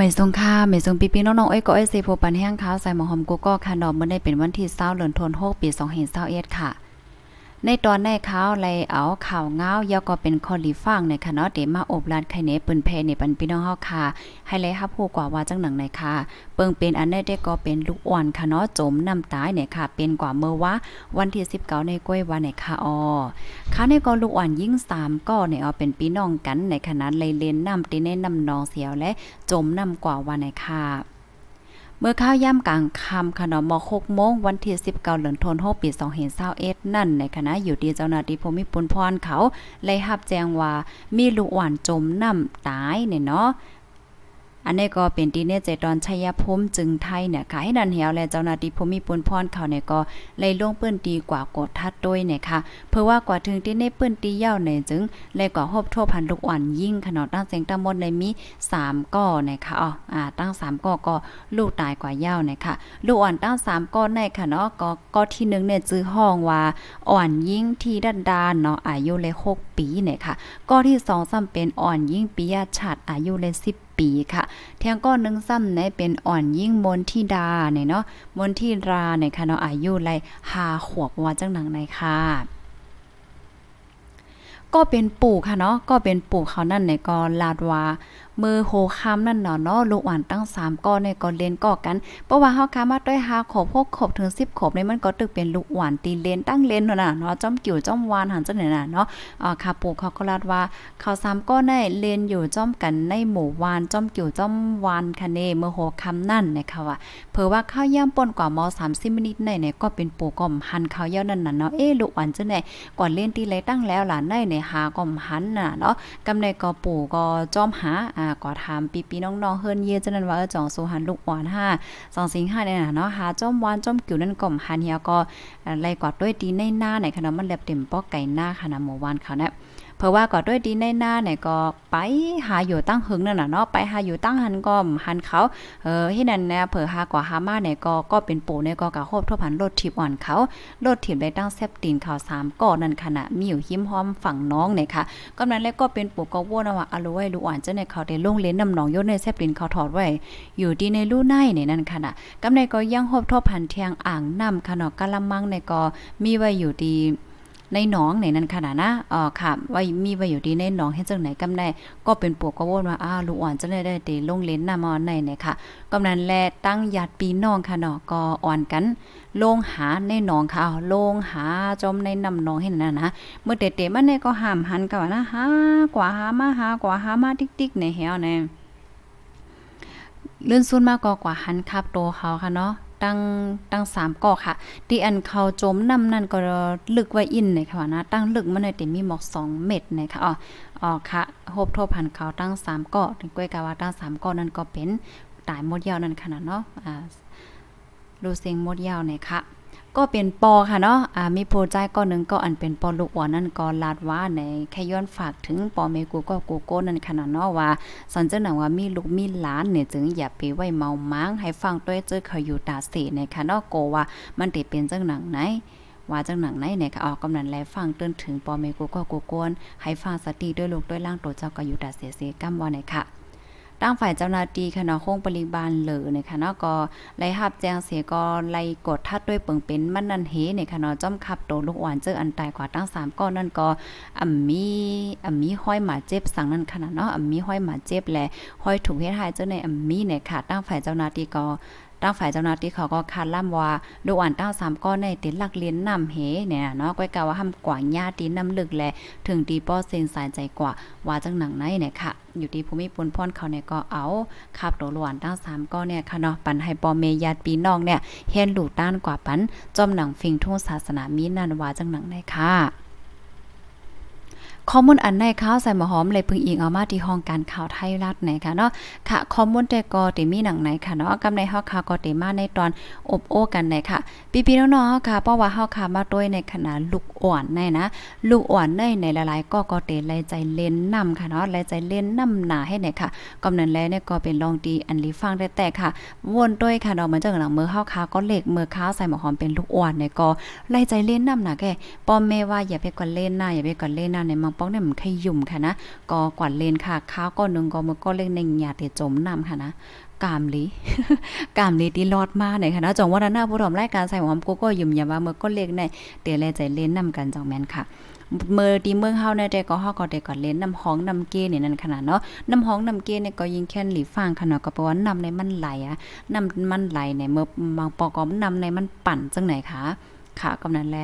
ไม่ทรงค่าไม่ทรงปีปีน้องๆเอ้ยก็เอ้ยเซโพปันแห้งขาวใส่หมอหอมกูก็ค่ะดอกมื้อได้เป็นวันที่เศร้าเดือนธันวาคมปี2521ค่ะ ในตอนในข้าวไลเอาข่าวเงาวยาวก็เป็นคอลีฟังในค่ะเนาะเดมาอบลานไข่เนปืนเพในปันพี่น้องเฮาค่ะ ให้ไลฮับผู้กว่าว่าจังหนังในค่ะ เปิงเป็นอันได้ก็เป็นลูกอ่อนค่ะเนาะจมน้ำตายเนี่ยค่ะ เป็นกว่าเมื่อว่าวันที่19ในกล้วยวันในค่ะออค่ะในก็ลูกอ่อนยิ่ง3ก็เนี่ยเอาเป็นพี่น้องกันในขนาดเลยเล่นน้ำตีในน้ำนองเสียวและจมน้ำกว่าวันในค่ะ เมื่อข้าวย่ำกลางคำขนมม6โมงวันที่19เดือนทนวาคมปี2เห็นั่นในคณะอยู่ดีเจ้าหน้าที่ภูมิพลพรเขาเลยหับแจ้งว่ามีลูกอ่อนจมน้ำตายเนี่ยเนาะ อันนี้ก็เป็นที่เนเจตอนชัยภูมิจึงไทยเนี่ยค่ะให้ดันเหวและเจ้าหน้าที่ภูมิพลพรเขาเนี่ยก็เลยลงเปื้นตีกว่ากดทัดด้วยเนี่ยค่ะเพื่อว่ากว่าถึงที่ในปื้นตีเยาเนี่ยจึงเลยก็ฮบทั่วพันลูกอ่อนยิ่งขนาดตั้งเสียงตั้งหมดในมี3ก้อเนี่ยค่ะอ๋ออ่าตั้ง3ก้อก็ลูกตายกว่าเยาเนี่ยค่ะลูกอ่อนตั้ง3ก้อในค่ะเนาะก็ก้อที่1เนี่ยจื้อห้องว่าอ่อนยิ่งที่ดันดานเนาะอายุเลย6ปีเนี่ยค่ะก้อที่2ซ้ำเป็นอ่อนยิ่งปิยชัดอายุเลย10 ปีค่ะเทียงก้อนนึงซ้ำในเป็นอ่อนยิ่งมนทิดาเนี่ยเนาะมนทิราเนี่ยค่ะเนาะอายุไรหาขวบว่าจังหนังในค่ะก็เป็นปู่ค่ะเนาะก็เป็นปู่เขานั่นในก็ลาดว่า มือโหคำนั่นเนาะเนาะลูกหวานตั้ง3ก้อนในก็เล่นก่อกันเพราะว่าเฮาคามาด้วย5ขบ6ขบถึง 10ขบในมันก็ตึกเป็นลูกหวานตีเลนตั้งเลนเนาะเนาะจ้อมกิ่วจ้อมวานหันจังไหนน่ะเนาะอ่าค่ะปู่เขาก็ลาดว่าเขา3ก้อนในเลนอยู่จ้อมกันในหมู่วานจ้อมกิ่วจ้อมวานคะเนเมื่อโหคำนั่นนะคะว่าเผื่อว่าข้าวย่ำป่นกว่าม30มินิในเนี่ยก็เป็นปู่ก่อมหันข้าวเย่านั่นน่ะเนาะเอ๊ลูกหวานจังไหนก่อนเล่นตีเลยตั้งแล้วล่ะในในหาก่อมหันน่ะเนาะกำในก็ปู่ก็จ้อมหาอ่าก็ถามปีปีน้องๆเฮิรนเยจังนั้นว่าเออจองสูหันลูกหวานห้าสองสิงห้าเนี่ยนะเนาะหาจ้อมวานจ้อมกิ่วนั่นก่อมหันเฮียก็ไล่กอดด้วยดีในหน้าไหนขนมมันแลบเต็มปอกไก่หน้าค่ะนะหมู่วานเขาเนี่ย เพราะว่าก็ด้วยดีในหน้าเนี่ยก็ไปหาอยู่ตั้งหึงนั่นน่ะเนาะไปหาอยู่ตั้งหันก็หันเขาเออที่นั่นเนี่ยเผื่อหากว่าหามาเนี่ยก็ก็เป็นปู่เนี่ยก็กะโคบทั่วพันรถทิพย์อ่อนเขารถทิพย์ได้ตั้งแซบตีนเขาสามก่อนั่นขณะมีอยู่หิมห้อมฝั่งน้องเนี่ยค่ะก็นั้นแล้วก็เป็นปู่ก็ว้นว่าอรู้ไว้รู้อ่านเจ้าในเขาได้ลงเล่นน้ำหนองยศในแซบตีนเขาถอดไว้ อยู่ดีในลู่ในเนี่ยนั่นขณะกำในก็ยังโคบทั่วพันเทียงอ่างน้ำขนาดกะละมังเนี่ยก็มีไว้อยู่ดี ในหนองในนั้นขนาดนะเอ่อค่ะว่ามีไว้อยู่ดีในหนองเฮ็ดจังไหนกำได้ก็เป็นปวกก็วนว่าอ้าวลูกอ่อนจะได้ได้เตลงเล่นน้ามอนในเนี่ยค่ะกำนั้นแลตั้งญาติปีน้องค่ะเนาะก็อ่อนกันลงหาในหนองค่ะเอาลงหาจมในน้ำหนองให้นั่นนะเมื่อเตะๆมันเนี่ยก็ห้ามหันกันว่านะหากว่าหามาหากว่าหามาติ๊กๆในเหี่ยวแน่เลื่อนซุนมากกว่าหันคับโตเขาค่ะเนาะ ตั้งตั้งสามก่อค่ะดีอันเขาจมน้ำนั่นก็ลึกไว้อินเลยค่ะนะตั้งลึกมันเลยแต่มีหมอกสองเม็ดนะคะอ๋ออ๋อค่ะโฮบทบผ่านเขาตั้งสามก่อถึงก้วยกาว่าตั้งสามก่อนั่นก็เป็นตายมดยาวนั่นขนาดเนาะอ่ารูเซงมดยาวเนี่ยค่ะ ก็เป็นปอค่ะเนาะอ่ามีโปรใจก็หนึ่งก็อันเป็นปอลูกอ่อนนั่นก็ลาดว่าในแค่ย้อนฝากถึงปอเมกูก็กูโก้นั่นขนาดเนาะว่าสันเจ้าหนังว่ามีลูกมีหลานเนี่ยจึงอย่าไปไว้เมาม้างให้ฟังด้วยเจอเขาอยู่ตาเสในค่ะเนาะโกว่ามันติเป็นเจังหนังไหนว่าจังหนังไหนเนี่ยค่ะออกกำนันแลฟังเตือนถึงปอเมกูก็กูโกนให้ฟังสติด้วยลูกด้วยล่างตัวเจ้าก็อยู่ตาเสียเสียกำว่าในค่ะ ตั้งฝ่ายเจ้าหน้าที่คณะโคงปริบาลเหลือในคณะก็ไล่หับแจ้งเสียก็ไล่กดทัดด้วยเปิงเป็นมันนันเฮในคณะจ้อมขับโตลูกหวานเจออันตายกว่าตั้งสามก้อนนั่นก็อ่ำมีอ่ำมีห้อยหมาเจ็บสั่งนั่นขนาดเนาะอ่ำมีห้อยหมาเจ็บและห้อยถูกเฮ็ดหายเจ้าในอ่ำมีเนี่ยค่ะตั้งฝ่ายเจ้าหน้าที่ก็ ตั้งฝ่ายเจ้าหน้าที่เขาก็คาดล่ำว่าลูกอ่านตั้งสามก้อนในติดลักเลียนนำเฮเนี่ยเนาะก้อยกาว่าห้ามกว่าญาติน้ำลึกแลถึงดีป้อเซนสายใจกว่าว่าจังหนังไหนเนี่ยค่ะอยู่ที่ภูมิพลพรเขาเนี่ยก็เอาขับตัวหลวนตั้งสามก้อนเนี่ยค่ะเนาะปันให้ปอเมญาติปีน้องเนี่ยเฮ็ดลูต้านกว่าปันจอมหนังฟิงทุ่งศาสนามีนันว่าจังหนังไหนค่ะ ข้อมูลอันในข้าวใส่หมอหอมเลยพึ่งอิงเอามาที่ห้องการข่าวไทยรัฐไหนค่ะเนาะค่ะข้อมูลแต่ก็ติมีหนังไหนค่ะเนาะกำในเฮาค่ะก็ติมาในตอนอบโอ้กันไหนค่ะพี่ๆน้องๆเฮาค่ะเพราะว่าเฮาค่ะมาด้วยในขณะลูกอ่อนในนะ ลูกอ่อนในในหลายๆ ก็ก็เตไลใจเล่นนำค่ะเนาะไลใจเล่นนำหนาให้เนี่ยค่ะกำนั้นแล้วเนี่ยก็เป็นลองดีอันลีฟังได้แต่ค่ะ วนด้วยค่ะเนาะเหมือนจังหนังมือเฮาค่ะก็เล็กมือข้าวใส่หมอหอมเป็นลูกอ่อนเนี่ยก็ไลใจเล่นนำหนาแกป้อมแม่ว่าอย่าไปก่อนเล่นหน้าอย่าไปก่อนเล่นหน้าในมังป้องเนี่ยมันขยุ่มค่ะนะก็กวาดเลนค่ะข้าวก็นึงก็มือก็เล็กในหยาดเตจมน้ำค่ะนะกามลีกามลีที่รอดมาเนี่ยค่ะนะจองว่าหน้าผู้ทำรายการใส่หอมกูก็ยุ่มยาว่าเมื่อก็เล็กในเตแลใจเล่นนำกันจองแม่นค่ะเมื่อดีเมืองเฮาในแต่ก็เฮาก็ได้ก่อนเล่นน้ำห้องน้ำเกนี่นั่นขนาดเนาะน้ำห้องน้ำเกเนี่ยก็ยิงแค่นหลีฟังขนาดก็เพราะว่าน้ำในมันไหลอะน้ำมันไหลในเมื่อบางปอกอมน้ำในมันปั่นจังไหนคะ ค่ะกำนันแล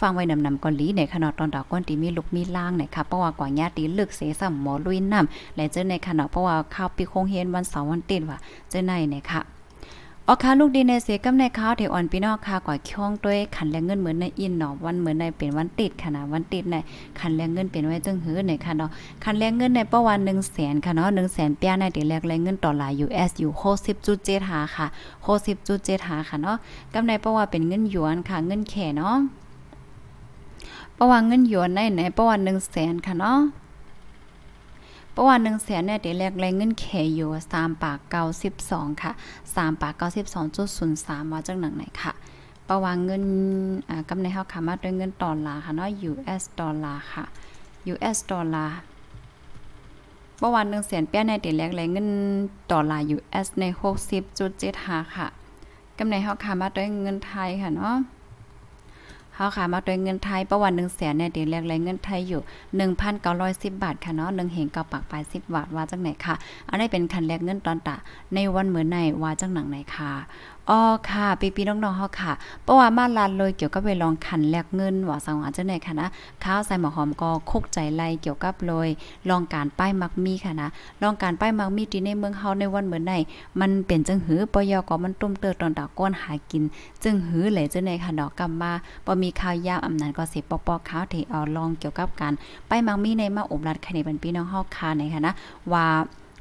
ฟังไว้นำนำก่อนลีในขนาดตอนดอกก้นตีมีลูกมีล่างเนี่ยค่ะเพราะว่ากว่าญาติเลือกเสสัมหมอลุยน้ำและเจอในขนาดเพราะว่าข้าวปีคงเฮนวันเสาร์วันติดว่าเจอในเนี่ยค่ะ ออค่ะลูกดีในเสียกำในข้าวเถอ่อนพี่น้องค่ะก่อยช่องด้วยขันแรงเงินเหมือนในอินเนาะวันเหมือนในเป็นวันติดค่ะนะวันติดในขันแรงเงินเป็นไว้จึงหือในค่ะเนาะขันแรงเงินในประวัน1 0 0 0 0แสนค่ะเนาะ1 0 0 0 0แสนเปียในตีแรกแรงเงินต่อหลาย US อยู่60.7หาค่ะ60.7หาค่ะเนาะกำในประว่าเป็นเงินหยวนค่ะเงินแขเนาะประว่าเงินหยวนในในประวัน1 0 0 0 0แสนค่ะเนาะ ประวัติหนึ่งแสนเนี่ยเดี๋ยวแรกแรงเงินแขอยู่สามปากเก้าสิบสองค่ะสามปากเก้าสิบสองจุดศูนย์สามมาจากหนังไหนค่ะประวัติเงินอ่ากำในเฮาขามาด้วยเงินดอลลาร์ค่ะเนาะ US ดอลลาร์ค่ะ US ดอลลาร์ประวัติหนึ่งแสนเปี้ยในเดแรกแรงเงินดอลลาร์ US ในหกสิบจุดเจ็ดห้าค่ะกำในเฮาขามาด้วยเงินไทยค่ะเนาะ เฮาค่ะมาด้วยเงินไทยประวัน1แสนเนี่ยเดี๋ยวแรกแรงเงินไทยอยู่หนึ่งพันเก้าร้อยสิบบาทค่ะเนาะ1เหงเกาปากปลายสิบาทว่าจังไหนค่ะ อันนี้เป็นคันแรกเงินตอนตะในวันเหมือนในว่าจังหนังไหนค่ะ อ๋อค่ะปีๆน้องๆเฮาค่ะเพราะว่ามาลานเลยเกี่ยวกับไปลองคันแลกเงินว่าสังหาจังไหนค่ะนะข้าวใส่หมอหอมก็คุกใจไล่เกี่ยวกับเลยลองการป้ายมักมีค่ะนะลองการป้ายมักมีที่ในเมืองเฮาในวันเหมือนในมันเป็นจังหือปยก็มันตุ้มเติดตอนตะก้อนหากิน จึงหือแหลจังไหนค่ะดอกกำมาบ่มีข่าวยาวอำนั้นก็สิปอกปอกข้าวที่เอาลองเกี่ยวกับการไปมักมีในมาอบรัดใครในบันพี่น้องเฮาค่ะในค่ะนะว่า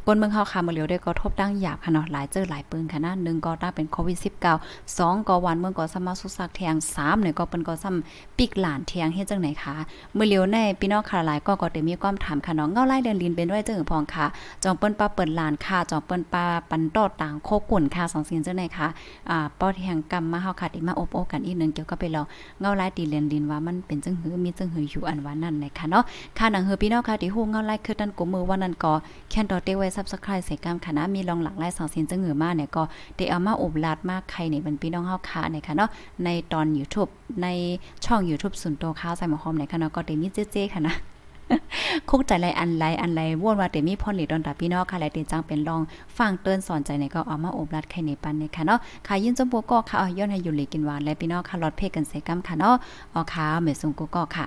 คนเมืองเฮาค่ะมาเหลียวได้ก็ทบดังหยาบค่ะเนาะหลายเจอหลายปืนค่ะนะหนึ่งก็ตั้งเป็นโควิด19 2ก็วันเมืองก็สมาสุสักแทง3เนี่ยก็เปิ้นก็ซ้ำปิกหลานเทียงเฮ็ดจังไหนคะมื่อเหลียวในพี่น้องค่ะหลายก็ก็ได้มีความถามค่ะเนาะเงาไล่เดินลินเป็นด้วยจังพองค่ะจองเปิ้นปลาเปิดลานค่ะจองเปิ้นปลาปันโตดต่างโคกุ่นค่ะสองสิ่งจังไหนคะอ่าป้อแทงกรรมมาเฮาค่ะที่มาอบโอกันอีกหนึงเกี่ยวกับไปลองเงาไล่ตีเรียนลินว่ามันเป็นจังหือมีจังหืออยู่อันว่านั่นนะคะเนาะค่ะหนังเฮอพี่น้องค่ะที่ฮู้เงาไล่คือตันกูมือว่านั่นก็แค่นดอเตไว้ Subscribe ใส่กามค่ะนะมีลองหลักไล่สองสิ่งจังหือมาเนี่ยก็ได้เอามาอบลาดมากใครนี่เป็นพี่น้องเฮาค่ะนะคะเนาะในตอน YouTube ในช่อง YouTube ส่วนตัวข้าวใส่หมอหอมเนี่ยค่ะเนาะก็ได้มีเจ๊ๆค่ะนะคุกใจไรอันไรอันไรว่นว่าแต่มีพ่อหลีดอนตาพี่น้องค่ะและเตจังเป็นรองฟังเตือนสอนใจในก็เอามาอบรัดไข่ในปันในค่ะเนาะค่ะยินจมบัวก็ค่ะเอาย้อนให้อยู่หลีกินหวานและพี่น้องค่ะรอดเพกกันใส่กำค่ะเนาะอ๋อค่ะเมซุงกูก็ค่ะ